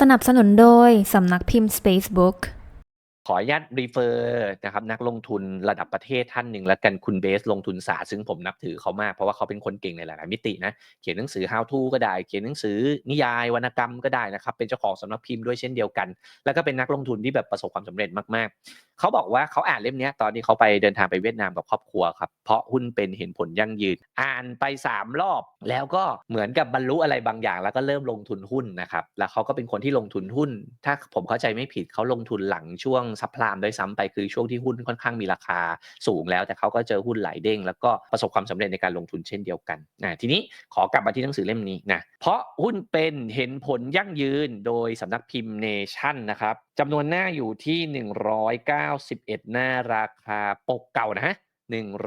สนับสนุนโดยสำนักพิมพ์ Spacebook ออนุญาตรีเฟอร์นะครับนักลงทุนระดับประเทศท่านหนึ่งแล้วกันคุณเบสลงทุนศาสตร์ซึ่งผมนับถือเขามาก เพราะว่าเขาเป็นคนเก่งในหลายๆมิตินะเขียนหนังสือ how to ก็ได้ เขียนหนังสือนิยายวรรณกรรมก็ได้นะครับเป็นเจ้าของสำนักพิมพ์ด้วยเช่นเดียวกัน แล้วก็เป็นนักลงทุนที่แบบประสบความสำเร็จมากๆ เขาบอกว่าเขาอ่านเล่มนี้ตอนที่เขาไปเดินทางไปเวียดนามกับครอบครัวครับเพราะหุ้นเป็นเห็นผลยั่งยืนอ่านไป 3 รอบ แล้วก็เหมือนกับบรรลุอะไรบางอย่าง แล้วก็เริ่มลงทุนหุ้นนะครับแล้วเขาก็เป็นคนที่ลงทุนหุ้น ถ้าผมเข้าใจไม่ผิดเขาลงทุนหลังช่วงซับพลามด้วยซ้ำไปคือช่วงที่หุ้นค่อนข้างมีราคาสูงแล้ว แต่เขาก็เจอหุ้นไหลเด้ง แล้วก็ประสบความสำเร็จในการลงทุนเช่นเดียวกันนะทีนี้ขอกลับมาที่หนังสือเล่มนี้นะเพราะหุ้นเป็นเห็นผลยั่งยืนโดยสำนักพิมพ์เนชั่นนะครับจำนวนหน้าอยู่ที่ 191 หน้าราคาปกเก่านะ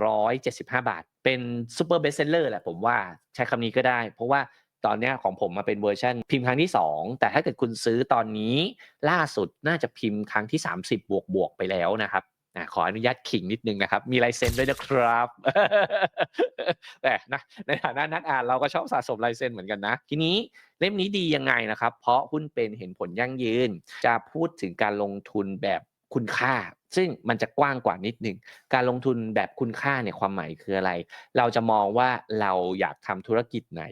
175 บาท เป็นซูเปอร์เบสเซลเลอร์แหละผมว่าใช้คำนี้ก็ได้ เพราะว่า ตอนนี้ของผมมาเป็นเวอร์ชันพิมพ์ครั้งที่ 2 แต่ถ้าเกิดคุณซื้อตอนนี้ล่าสุดน่าจะพิมพ์ครั้งที่ 30 บวกบวกไปแล้วนะครับอะขออนุญาตขิงนิดนึงนะครับ มีลายเซ็นด้วยนะครับแต่นะในฐานะนักอ่านเราก็ชอบสะสมลายเซ็นเหมือนกันนะ ทีนี้เล่มนี้ดียังไงนะครับ เพราะหุ้นเป็นเห็นผลยั่งยืน จะพูดถึงการลงทุนแบบคุณค่า ซึ่งมันจะกว้างกว่านิดหนึ่งการลงทุนแบบคุณค่าเนี่ยความหมายคืออะไร เราจะมองว่าเราอยากทำธุรกิจไหน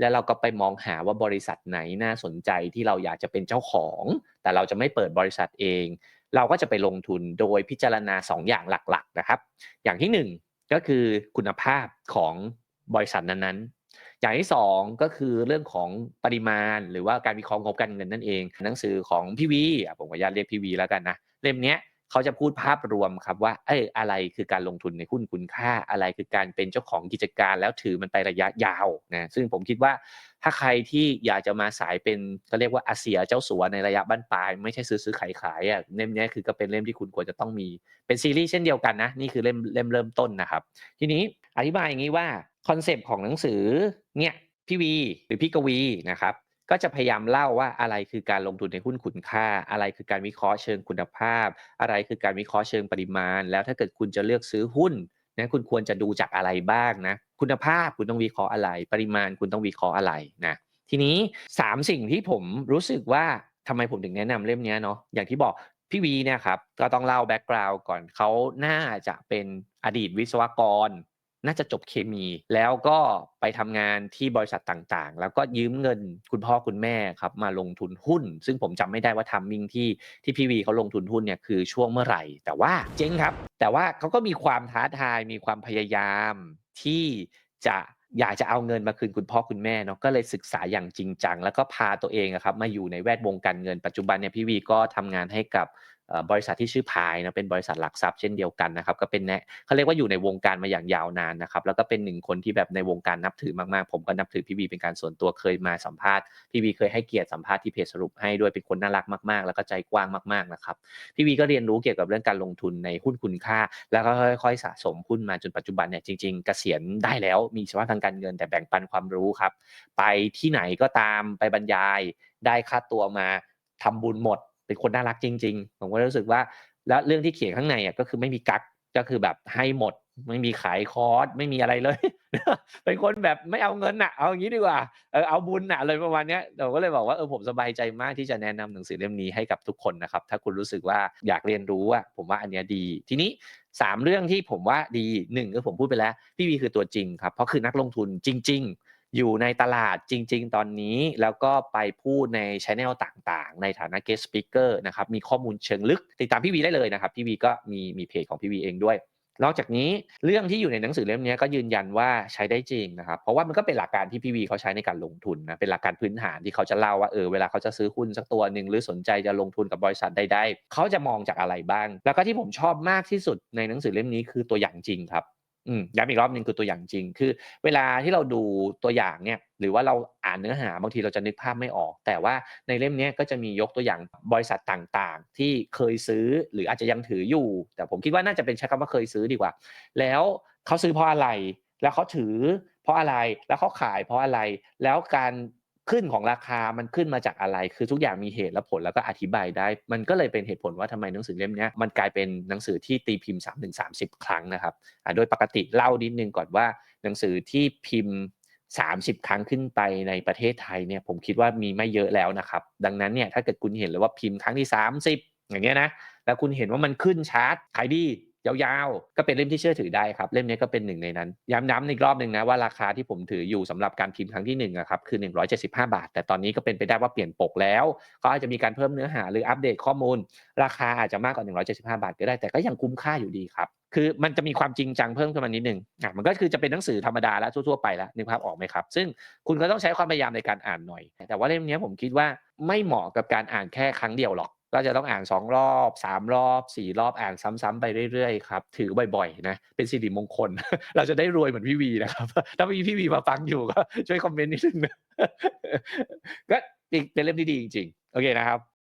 แล้วเราก็ไปมองหาว่าบริษัทไหนน่าสนใจที่เราอยากจะเป็นเจ้าของ แต่เราจะไม่เปิดบริษัทเอง เราก็จะไปลงทุนโดยพิจารณา 2 อย่างหลักๆนะครับ อย่างทีหนึ่1 ก็คือคุณภาพของบริษัทนั้นๆอย่างที่ 2 ก็คือเรื่องของปริมาณ หรือว่าการวิเคราะห์งบการเงินนั่นเอง หนังสือของพี่วีผมขออนุญาตเรียกพี่วีแล้วกันนะเล่มนี้ เขาจะพูดภาพรวมครับว่าเอ้ยอะไรคือการลงทุนในหุ้นคุณค่าอะไรคือการเป็นเจ้าของกิจการแล้วถือมันไประยะยาวนะซึ่งผมคิดว่าถ้าใครที่อยากจะมาสายเป็นก็เรียกว่าอาเซียเจ้าสัวในระยะบั้นปลาย ไม่ใช่ซื้อซื้อขายขายอะเล่มนี้คือก็เป็นเล่มที่คุณควรจะต้องมีเป็นซีรีส์เช่นเดียวกันนะนี่คือเล่มเล่มเริ่มต้นนะครับ ทีนี้อธิบายอย่างนี้ว่าคอนเซปต์ของหนังสือเนี่ยพี่วีหรือพี่กวีนะครับ ก็จะพยายามเล่าว่าอะไรคือการลงทุนในหุ้นคุณค่า อะไรคือการวิเคราะห์เชิงคุณภาพ อะไรคือการวิเคราะห์เชิงปริมาณ แล้วถ้าเกิดคุณจะเลือกซื้อหุ้นนะคุณควรจะดูจากอะไรบ้างนะ คุณภาพคุณต้องวิเคราะห์อะไร ปริมาณคุณต้องวิเคราะห์อะไรนะทีนี้ 3 สิ่งที่ผมรู้สึกว่าทำไมผมถึงแนะนำเล่มนี้เนาะอย่างที่บอกพี่วีเนี่ยครับก็ต้องเล่าแบ็กกราวด์ก่อนเขาน่าจะเป็นอดีตวิศวกร น่าจะจบเคมี แล้วก็ไปทำงานที่บริษัทต่างๆ แล้วก็ยืมเงินคุณพ่อคุณแม่ครับมาลงทุนหุ้น ซึ่งผมจำไม่ได้ว่าทัมมิ่งที่ที่พี่วีเขาลงทุนหุ้นเนี่ยคือช่วงเมื่อไหร่ แต่ว่าเจ๊งครับ แต่ว่าเขาก็มีความท้าทายมีความพยายามที่จะอยากจะเอาเงินมาคืนคุณพ่อคุณแม่เนาะก็เลยศึกษาอย่างจริงจัง แล้วก็พาตัวเองครับมาอยู่ในแวดวงการเงินปัจจุบันเนี่ยพี่วีก็ทำงานให้กับ บริษัทที่ชื่อพายนะเป็นบริษัทหลักทรัพย์เช่นเดียวกันนะครับก็เป็นแนะเขาเรียกว่าอยู่ในวงการมาอย่างยาวนานนะครับแล้วก็เป็นหนึ่งคนที่แบบในวงการนับถือมากๆ ผมก็นับถือพี่วีเป็นการส่วนตัวเคยมาสัมภาษณ์พี่วีเคยให้เกียรติสัมภาษณ์ที่เพจสรุปให้ด้วยเป็นคนน่ารักมากๆ แล้วก็ใจกว้างมากๆนะครับพี่วีก็เรียนรู้เกี่ยวกับเรื่องการลงทุนในหุ้นคุณค่า แล้วก็ค่อยๆสะสมหุ้นมาจนปัจจุบันเนี่ยจริงๆเกษียณได้แล้วมีสภาพทางการเงินแต่แบ่งปันความรู้ครับไปที่ไหนก็ตามไปบรรยายได้ค่าตัวมาทำบุญหมด เป็นคนน่ารักจริง ๆ ผมก็รู้สึกว่า แล้วเรื่องที่เขียนข้างในอะก็คือไม่มีกักก็คือแบบให้หมดไม่มีขายคอร์สไม่มีอะไรเลย เป็นคนแบบไม่เอาเงินอะ เอาอย่างนี้ดีกว่าเออเอาบุญอะอะไรประมาณเนี้ยเราก็เลยบอกว่าเออผมสบายใจมากที่จะแนะนำหนังสือเล่มนี้ให้กับทุกคนนะครับ ถ้าคุณรู้สึกว่าอยากเรียนรู้อะผมว่าอันเนี้ยดี ทีนี้สามเรื่องที่ผมว่าดีหนึ่งก็ผมพูดไปแล้ว พี่วีคือตัวจริงครับ เพราะคือนักลงทุนจริง ๆ อยู่ในตลาดจริง ๆ ตอนนี้แล้วก็ไปพูดในช anel ต่างๆ ในฐานะ guest speaker นะครับมีข้อมูลเชิงลึก ติดตามพี่วีได้เลยนะครับ พี่วีก็มีมีเพจของพี่วีเองด้วย นอกจากนี้เรื่องที่อยู่ในหนังสือเล่มนี้ก็ยืนยันว่าใช้ได้จริงนะครับเพราะว่ามันก็เป็นหลักการที่พี่วีเขาใช้ในการลงทุนนะเป็นหลักการพื้นฐานที่เขาจะเล่าว่าเออเวลาเขาจะซื้อหุ้นสักตัวหนึ่งหรือสนใจจะลงทุนกับบริษัทใดๆเขาจะมองจากอะไรบ้าง แล้วก็ที่ผมชอบมากที่สุดในหนังสือเล่มนี้คือตัวอย่างจริงครับ ย้ำอีกรอบหนึ่งคือตัวอย่างจริง คือ เวลาที่เราดูตัวอย่างเนี่ยหรือว่าเราอ่านเนื้อหาบางทีเราจะนึกภาพไม่ออก แต่ว่าในเล่มนี้ก็จะมียกตัวอย่างบริษัทต่างๆ ที่เคยซื้อหรืออาจจะยังถืออยู่ แต่ผมคิดว่าน่าจะเป็นใช้คำว่าเคยซื้อดีกว่า แล้วเขาซื้อเพราะอะไร แล้วเขาถือเพราะอะไรแล้วเขาขายเพราะอะไรแล้วการ ขึ้นของราคามันขึ้นมาจากอะไร คือทุกอย่างมีเหตุและผลแล้วก็อธิบายได้ มันก็เลยเป็นเหตุผลว่าทำไมหนังสือเล่มนี้มันกลายเป็นหนังสือที่ตีพิมพ์3-30ครั้งนะครับโดยปกติเล่านิดนึงก่อนว่าหนังสือที่พิมพ์ 30 ครั้งขึ้นไปในประเทศไทยเนี่ยผมคิดว่ามีไม่เยอะแล้วนะครับ ดังนั้นเนี่ยถ้าเกิดคุณเห็นเลยว่าพิมพ์ครั้งที่ 30 อย่างเงี้ยนะแล้วคุณเห็นว่ามันขึ้นชาร์ตขายดี ยาวๆ ก็เป็นเล่มที่เชื่อถือได้ครับ เล่มนี้ก็เป็นหนึ่งในนั้น ย้ำๆอีกรอบหนึ่งนะว่าราคาที่ผมถืออยู่สำหรับการพิมพ์ครั้งที่1นึ่งอะครับคือ 175 บาท แต่ตอนนี้ก็เป็นไปได้ว่าเปลี่ยนปกแล้วเขาอาจจะมีการเพิ่มเนื้อหาหรืออัปเดตข้อมูล ราคาอาจจะมากกว่า 175 บาทก็ได้แต่ก็ยังคุ้มค่าอยู่ดีครับคือมันจะมีความจริงจังเพิ่มขึ้นมานิดนึงอะมันก็คือจะเป็นหนังสือธรรมดาแล้วทั่วๆไปแล้วนึกภาพออกไหมครับ ซึ่งคุณก็ต้องใช้ความพยายามในการอ่านหน่อย แต่ว่าเล่มนี้ผมคิดว่าไม่เหมาะกับการอ่านแค่ครั้งเดียวหรอก ก็จะต้องอ่านสองรอบสามรอบสี่รอบอ่านซ้ำๆไปเรื่อยๆครับถือบ่อยๆนะเป็นสิริมงคล เราจะได้รวยเหมือนพี่วีนะครับ ถ้ามีพี่วีมาฟังอยู่ก็ช่วยคอมเมนต์นิดนึงนะก็เป็นเล่มที่ดีจริง ๆ โอเคนะครับ